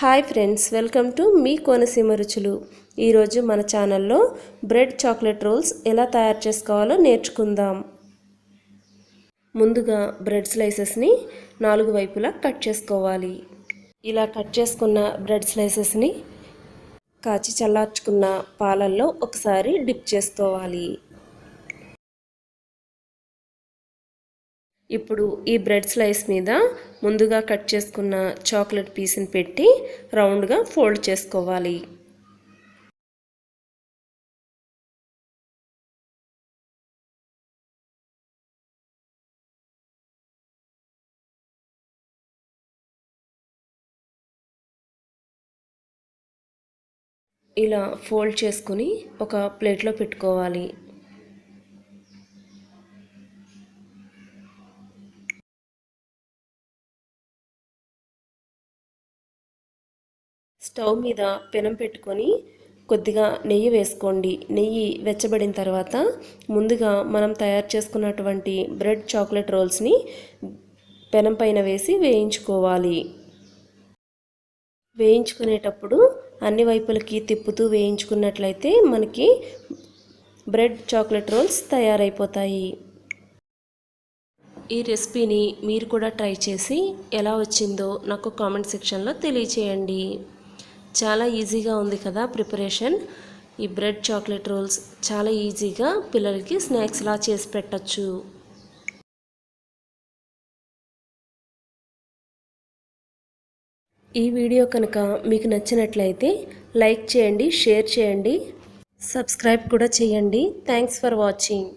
Hi friends welcome to మీ కోనసీమ రుచులు. ఈరోజు మన ఛానల్లో బ్రెడ్ చాక్లెట్ రోల్స్ ఎలా తయారు చేసుకోవాలో నేర్చుకుందాం. ముందుగా బ్రెడ్ స్లైసెస్ని నాలుగు వైపులా కట్ చేసుకోవాలి. ఇలా కట్ చేసుకున్న బ్రెడ్ స్లైసెస్ని కాచి చల్లార్చుకున్న పాలల్లో ఒకసారి డిప్ చేసుకోవాలి. ఇప్పుడు ఈ బ్రెడ్ స్లైస్ మీద ముందుగా కట్ చేసుకున్న చాక్లెట్ పీస్ని పెట్టి రౌండ్గా ఫోల్డ్ చేసుకోవాలి. ఇలా ఫోల్డ్ చేసుకుని ఒక ప్లేట్లో పెట్టుకోవాలి. స్టవ్ మీద పెనం పెట్టుకొని కొద్దిగా నెయ్యి వేసుకోండి. నెయ్యి వెచ్చబడిన తర్వాత ముందుగా మనం తయారు చేసుకున్నటువంటి బ్రెడ్ చాక్లెట్ రోల్స్ని పెనం పైన వేసి వేయించుకోవాలి. వేయించుకునేటప్పుడు అన్ని వైపులకి తిప్పుతూ వేయించుకున్నట్లయితే మనకి బ్రెడ్ చాక్లెట్ రోల్స్ తయారైపోతాయి. ఈ రెసిపీని మీరు కూడా ట్రై చేసి ఎలా వచ్చిందో నాకు కామెంట్ సెక్షన్లో తెలియచేయండి. చాలా ఈజీగా ఉంది కదా ప్రిపరేషన్. ఈ బ్రెడ్ చాక్లెట్ రోల్స్ చాలా ఈజీగా పిల్లలకి స్నాక్స్లా చేసి పెట్టచ్చు. ఈ వీడియో కనుక మీకు నచ్చినట్లయితే లైక్ చేయండి షేర్ చేయండి సబ్స్క్రైబ్ కూడా చేయండి. Thanks for watching.